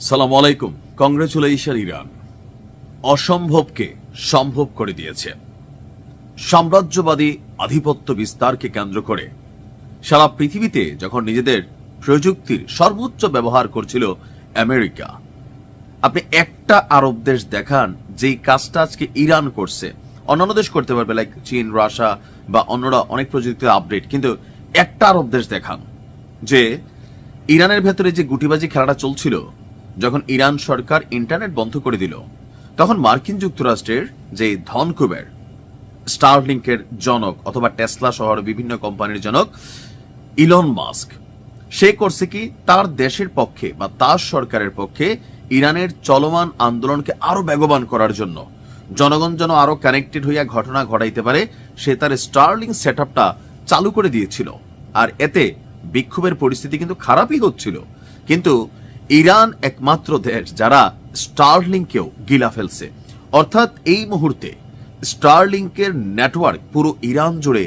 সালাম আলাইকুম। Congratulation Iran. অসম্ভবকে সম্ভব করে দিয়েছে। সাম্রাজ্যবাদী আধিপত্য বিস্তারকে কেন্দ্র করে সারা পৃথিবীতে যখন নিজেদের প্রযুক্তির সর্বোচ্চ ব্যবহার করছিল আমেরিকা, আপনি একটা আরব দেশ দেখান, যেই কাজটা আজকে ইরান করছে। অন্যান্য দেশ করতে পারবে লাইক চীন, রাশিয়া বা অন্যরা অনেক প্রযুক্তির আপডেট কিন্তু একটা আরব দেশ দেখান, যে ইরানের ভেতরে যে গুটিবাজি খেলাটা চলছিল যখন ইরান সরকার ইন্টারনেট বন্ধ করে দিল, তখন মার্কিন যুক্তরাষ্ট্রের যে ধন কুবের স্টারলিংকের জনক অথবা টেসলা শহর বিভিন্ন কোম্পানির জনক, ইলন মাস্ক, সে করছে কি? তার দেশের পক্ষে বা তার সরকারের পক্ষে ইরানের চলমান আন্দোলনকে আরও বেগবান করার জন্য জনগণ যেন আরও কানেক্টেড হইয়া ঘটনা ঘটাইতে পারে, সে তার স্টার্লিং সেট চালু করে দিয়েছিল। আর এতে বিক্ষোভের পরিস্থিতি কিন্তু খারাপই হচ্ছিল। কিন্তু ইরান একমাত্র দেশ যারা স্টারলিংকেও গিলা ফেলছে। অর্থাৎ এই মুহূর্তে স্টারলিংকের নেটওয়ার্ক পুরো ইরান জুড়ে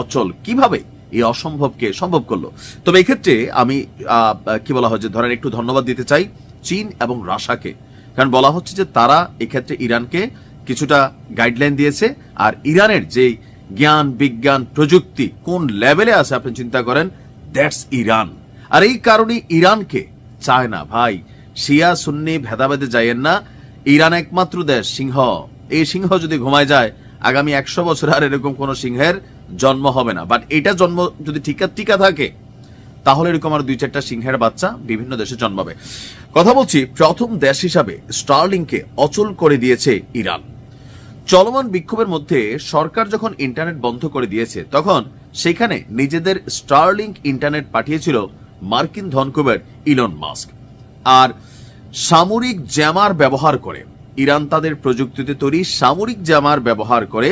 অচল। কীভাবে এই অসম্ভবকে সম্ভব করল? তবে এক্ষেত্রে আমি কি বলা হয় যে ধরেন একটু ধন্যবাদ দিতে চাই চীন এবং রাশাকে কারণ বলা হচ্ছে যে তারা এক্ষেত্রে ইরানকে কিছুটা গাইডলাইন দিয়েছে আর ইরানের যে জ্ঞান, বিজ্ঞান, প্রযুক্তি কোন লেভেলে আছে আপনি চিন্তা করেন, দ্যাটস ইরান। আর এই কারণে ইরানকে চায় না। ভাই, শিয়া, সুন্নি ভেদাভেদে যাইয়েন না। ইরান একমাত্র দেশ, সিংহ। এই সিংহ যদি ঘুমায় যায়, আগামী একশো বছর আর এরকম কোন সিংহের জন্ম হবে না। বাট এটা জন্ম যদি টিকা টিকা থাকে, তাহলে এরকম আর দুই চারটা সিংহের বাচ্চা বিভিন্ন দেশে জন্মাবে। কথা বলছি, প্রথম দেশ হিসাবে স্টার্লিংকে অচল করে দিয়েছে ইরান। চলমান বিক্ষোভের মধ্যে সরকার যখন ইন্টারনেট বন্ধ করে দিয়েছে, তখন সেখানে নিজেদের স্টারলিংক ইন্টারনেট পাঠিয়েছিল মার্কিন ধনকুবের ইলন মাস্ক। আর সামরিক জ্যামার ব্যবহার করে, ইরান তাদের প্রযুক্তিতে তৈরি সামরিক জ্যামার ব্যবহার করে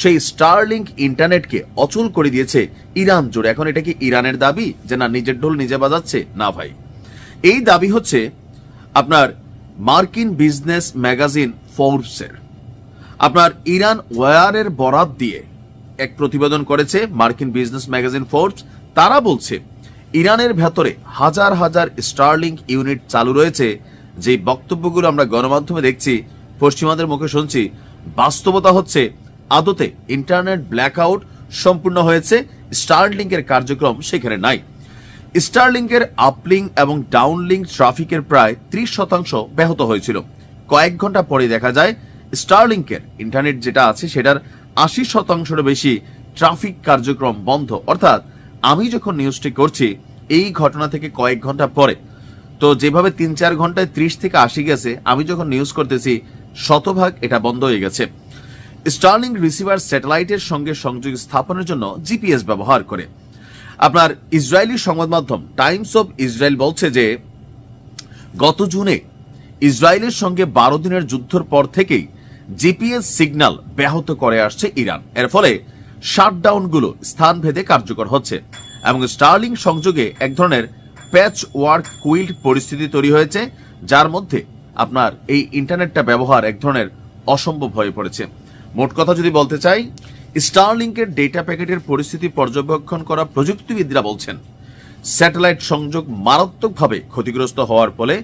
সেই স্টারলিংক ইন্টারনেটকে অচল করে দিয়েছে ইরান জুড়ে এখন এটা কি ইরানের দাবি যে না, নিজের ঢোল নিজে বাজাচ্ছে? না ভাই। এই দাবি হচ্ছে আপনার মার্কিন বিজনেস ম্যাগাজিন ফোর্বসের। আপনার ইরান ওয়ারের বরাত দিয়ে এক প্রতিবেদন করেছে মার্কিন বিজনেস ম্যাগাজিন ফোর্বস। তারা বলছে ইরানের ভেতরে হাজার হাজার স্টারলিংক ইউনিট চালু রয়েছে। যে বক্তব্যগুলো আমরা গণমাধ্যমে দেখছি, পশ্চিমাদের মুখে শুনছি, বাস্তবতা হচ্ছে আদতে ইন্টারনেট ব্ল্যাকআউট সম্পূর্ণ হয়েছে, স্টারলিংকের কার্যক্রম সেখানে নাই। স্টারলিংকের আপলিং এবং ডাউনলিং ট্রাফিকের প্রায় ত্রিশ শতাংশ ব্যাহত হয়েছিল। কয়েক ঘণ্টা পরে দেখা যায়, স্টারলিংকের ইন্টারনেট যেটা আছে, সেটার আশি শতাংশের বেশি ট্রাফিক কার্যক্রম বন্ধ। অর্থাৎ আমি যখন নিউজটি করছি, এই ঘটনা থেকে কয়েক ঘণ্টা পরে, তো যেভাবে তিন চার ঘন্টায় ত্রিশ থেকে আশি গেছে, আমি যখন নিউজ করতেছি, শতভাগ এটা বন্ধ হয়ে গেছে। স্টার্লিং রিসিভার স্যাটেলাইটের সঙ্গে সংযোগ স্থাপনের জন্য জিপিএস ব্যবহার করে। আপনার ইসরায়েলি সংবাদ মাধ্যম টাইমস অব ইসরায়েল বলছে যে, গত জুনে ইসরায়েলের সঙ্গে বারো দিনের যুদ্ধের পর থেকেই জিপিএস সিগন্যাল ব্যাহত করে আসছে ইরান। এর ফলে শাটডাউনগুলো স্থানভেদে কার্যকর হচ্ছে এবং স্টার্লিং সংযোগে এক ধরনের প্যাচ ওয়ার্ক কুইল্ড পরিস্থিতি তৈরি হয়েছে, যার মধ্যে আপনার এই ইন্টারনেটটা ব্যবহার এক ধরনের অসম্ভব হয়ে পড়েছে। মোট কথা যদি বলতে চাই স্টারলিংকের ডেটা প্যাকেটের পরিস্থিতি পর্যবেক্ষণ করা প্রযুক্তিবিদরা বলছেন স্যাটেলাইট সংযোগ মারাত্মকভাবে ক্ষতিগ্রস্ত হওয়ার ফলে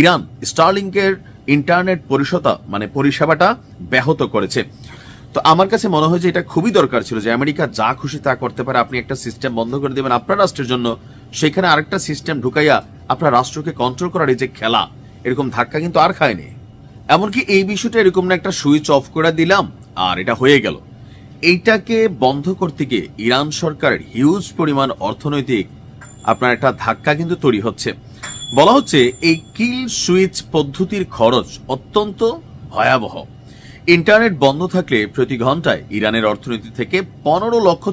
ইরান স্টারলিংকের ইন্টারনেট পরিষেবা মানে পরিষেবাটা ব্যাহত করেছে। তো আমার কাছে মনে হয় যে এটা খুবই দরকার ছিল যে আমেরিকা যা খুশি তা করতে পারে। আপনি একটা সিস্টেম বন্ধ করে দেবেন আপনার রাষ্ট্রের জন্য, সেখানে আরেকটা সিস্টেম ঢুকাইয়া আপনার রাষ্ট্রকে কন্ট্রোল করার এই যে খেলা, এরকম ধাক্কা কিন্তু আর খায়নি। এমনকি এই বিষয়টা এরকম না একটা সুইচ অফ করে দিলাম, আর এটা হয়ে গেল। এইটাকে বন্ধ করতে গিয়ে ইরান সরকারের হিউজ পরিমাণ অর্থনৈতিক আপনার একটা ধাক্কা কিন্তু তৈরি হচ্ছে। বলা হচ্ছে এই কিল সুইচ পদ্ধতির খরচ অত্যন্ত ভয়াবহ। ইন্টারনেট বন্ধ থাকলে প্রতি ঘন্টায় ইরানের অর্থনীতি থেকে পনেরো লক্ষ